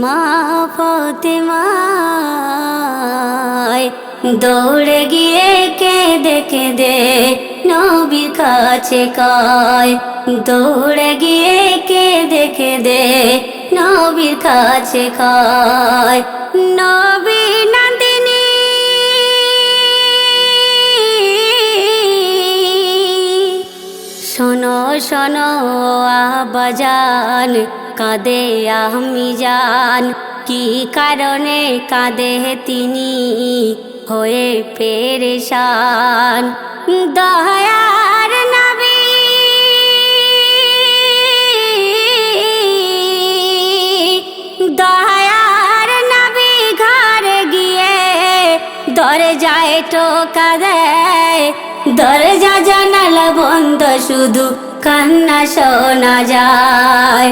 মা ফতেমায় দৌড়ে গিয়ে কে দেখে দে নবীর কাছে কয়। দৌড়ে গিয়ে কে দেখে দে নবীর কাছে কয়। নবী নন্দিনী, শোনো শোনো আবাজান কাঁদে আমি জান কি কারণে কাঁদে তিনি? হয়ে পেরেশান দয়ার কান্না শোনা যায়।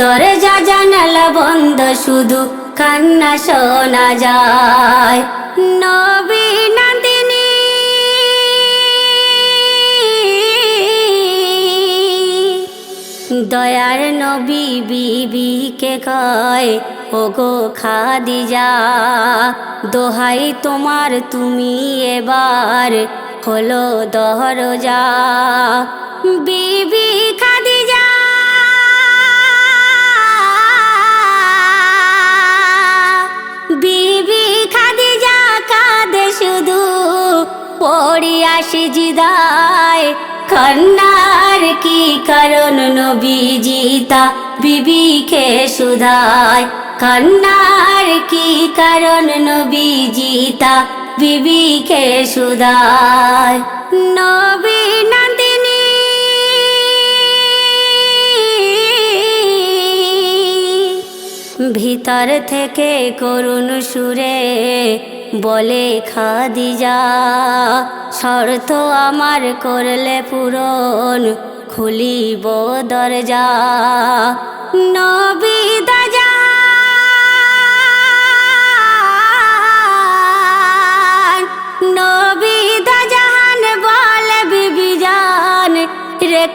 দরজা জানালা বন্ধ, শুধু কান্না শোনা যায়। নবী নন্দিনী দয়ার নবী বিবিকে কয়, ওগো খাদিজা, দোহাই তোমার তুমি এবার। হলো দরজা। বিবি খাদিজা। বিবি খাদিজা কাঁদে শুধু পড়ি আসি জিদায়। কন্যার কি কারণ নবী জিতা বিবিকে সুধায় কন্যার কি কারণ জিতা বিবিকে সুধায় নবী নন্দিনী ভিতর থেকে করুণ সুরে বলে খাদিজা, শর্ত আমার করলে পূরণ খুলিব দরজা। নবী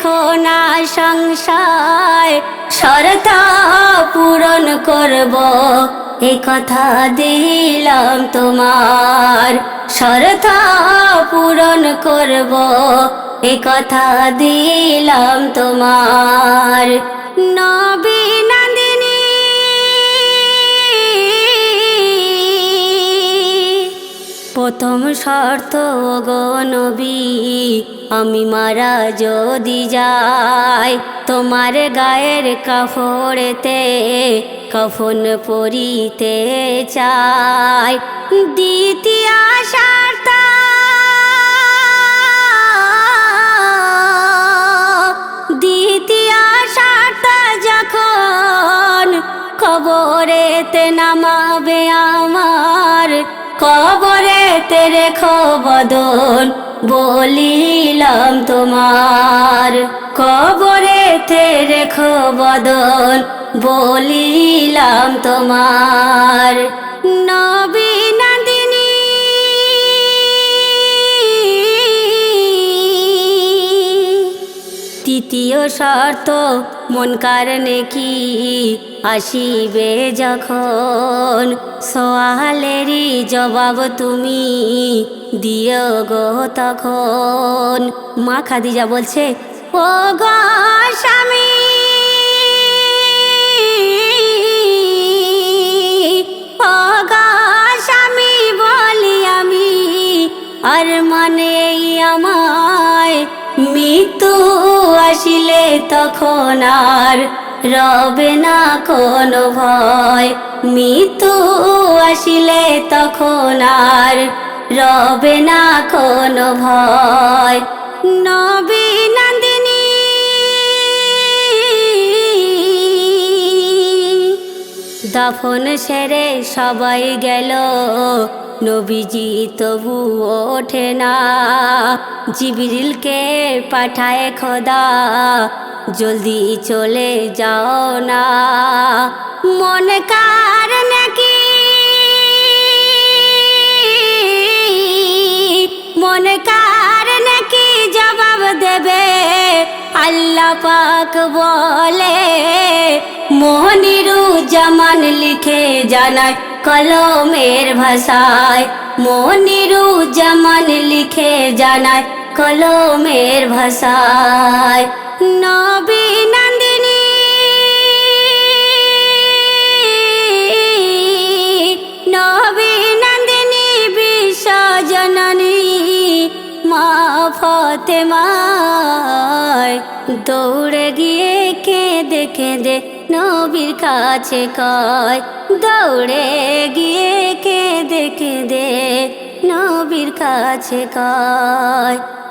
রেখো না সংসার শরত পূরণ করব। এ কথা দিলাম তোমার সরতা পূরণ করব। এ কথা দিলাম তোমার, নবী শর্ত গো আমি মারা যদি যাই, তোমার গায়ের কাপড়েতে কফন পরিতে চাই। দ্বিতীয় শর্ত দ্বিতীয় শর্ত যখন কবরেতে নামাবে আমার কবরেতে রেখো বদল বলিলাম তোমার। কবরেতে রেখো বদল বলিলাম তোমার। নবী তৃতীয় শর্ত, মন কারণে কি আসিবে যখন? সোয়ালেরই জবাব তুমি দিও গো তখন। মা খাদিজা বলছে, ও গো স্বামী স্বামী আমি আর মানে আমায় মৃত্যু আসিলে তখন আর রবে না কোনো ভয়। মৃত্যু আসিলে তখন আর রবে না কোনো ভয়। দফন সেরে সবাই গেল। নবীজি তবু ওঠে না। জিবিরিলকে পাঠায় খোদা, জলদি চলে যাও না। মন কার নাকি? মন কার নাকি জবাব দেবে? আল্লাহ পাক বলে মোহনিরু জামান লিখে জানায় কলমের ভাষায়। মোহনিরু জামান লিখে জানায় কলমের ভাষায়। নবী নন্দিনী নবী নন্দিনী বিশ্বজননী মা ফতেমায় দৌড়ে গিয়ে কেঁদে কেঁদে নবীর কাছে কয় দৌড়ে গিয়ে কেঁদে কেঁদে নবীর কাছে কয়।